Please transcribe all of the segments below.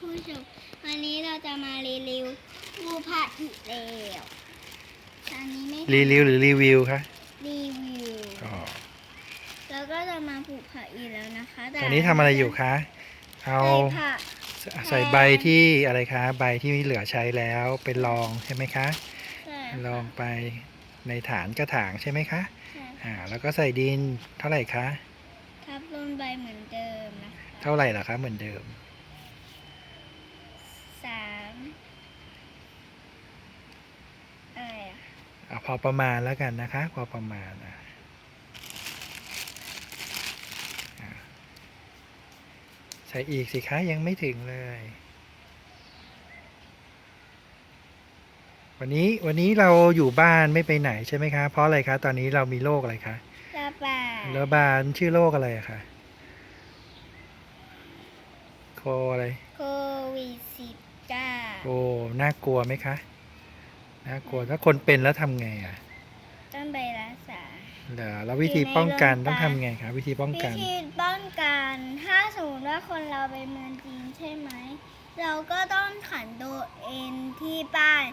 ผู้ชมวันนี้เราจะมารีวิวรูปผักอีกแล้วอันนี้ไม่รีวิวหรือรีวิวคะรีวิวอ๋อแล้วก็จะมาปลูกผักอีกแล้วนะคะตอนนี้ทำอะไรอยู่คะเอาใส่ผักใส่ใบที่อะไรคะ ใบที่เหลือใช้แล้วเป็นรองใช่ไหมคะใช่ลองไปในฐานกระถางใช่ไหมคะใช่อ่าแล้วก็ใส่ดินเท่าไหร่คะทับลงใบเหมือนเดิมนะคะ เท่าไหร่ล่ะคะเหมือนเดิม สามอะไรอะ เอา พอประมาณแล้วกันนะคะ พอประมาณอะอ่าใส่อีกสิคะยังไม่ถึงเลย วันนี้วันนี้เราอยู่บ้านไม่ไปไหนใช่ไหมคะ เพราะอะไรคะตอนนี้เรามีโรคอะไรคะระบาดระบาดชื่อโรคอะไรอะคะโคอะไรโควิดสิบเก้าโอ้น่ากลัวไหมคะ น่ากลัวถ้าคนเป็นแล้วทำไงอะต้องไปรักษาเหรอแล้ววิธีป้องกันอยู่ในโรงพยาบาลต้องทำไงคะวิธีป้องวิกัน ธีป้องกันถ้าสมมติว่าคนเราไปเมืองจีนใช่ไหม เราก็ต้องขันตัวเองที่บ้าน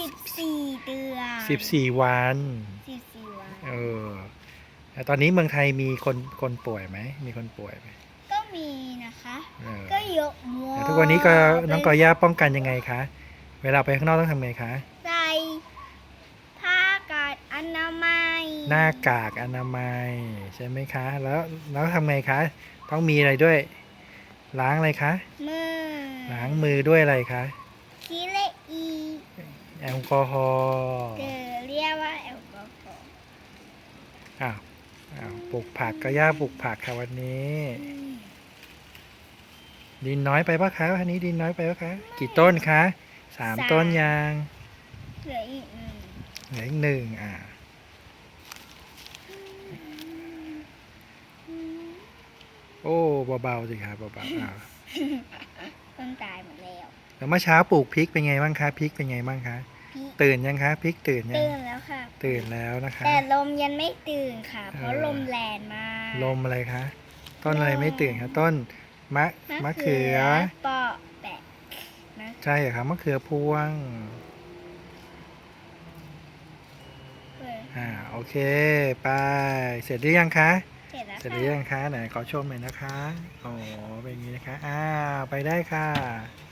14 เดือน14 วัน 14วัน เออแต่ตอนนี้เมืองไทยมีคนคนป่วยไหม มีคนป่วยไหมก็มีนะคะ เออก็เยอะมากแต่ทุกวันนี้ก็น้องกอย่าป้องกันยังไงคะ เวลาไปข้างนอกต้องทำไงคะ ใส่ผ้ากาดอนามัย หน้ากากอนามัยใช่ไหมคะ แล้วแล้วทำไงคะ ต้องมีอะไรด้วย ล้างอะไรคะ มือล้างมือด้วยอะไรคะคิเลอีแอลกอฮอล์เกอเรียกว่าแอลกอฮอล์อ้าวอ้าวปลูกผักก็ย่าปลูกผักค่ะวันนี้ ดินน้อยไปปะคะวันนี้ดินน้อยไปปะคะ กี่ต้นคะ สามต้นยางเหลืออีกหนึ่งเหลืออีกหนึ่งอ่าโอ้เบาๆสิคะเบาๆอ่าต้นตายหมดแล้วแล้วเมื่อเช้าปลูกพริกเป็นไงบ้างคะพริกเป็นไงบ้างคะพี่ตื่นยังคะพริกตื่นยังตื่นแล้วค่ะ ตื่นแล้วนะคะ แต่ลมยังไม่ตื่นค่ะ เพราะเออลมแรงมากลมอะไรคะต้นอะไรไม่ตื่นคะต้นมะมะเขือเปาะ แปะมะใช่เหรอคะมะเขือพวงเขืออ่าโอเค ไป เสร็จหรือยังคะ เสร็จแล้วเสร็จหค่ะรือยังคะไหนขอชมหน่อยนะคะโอ้เป็นอย่างนี้นะคะ อ้าวไปได้ค่ะ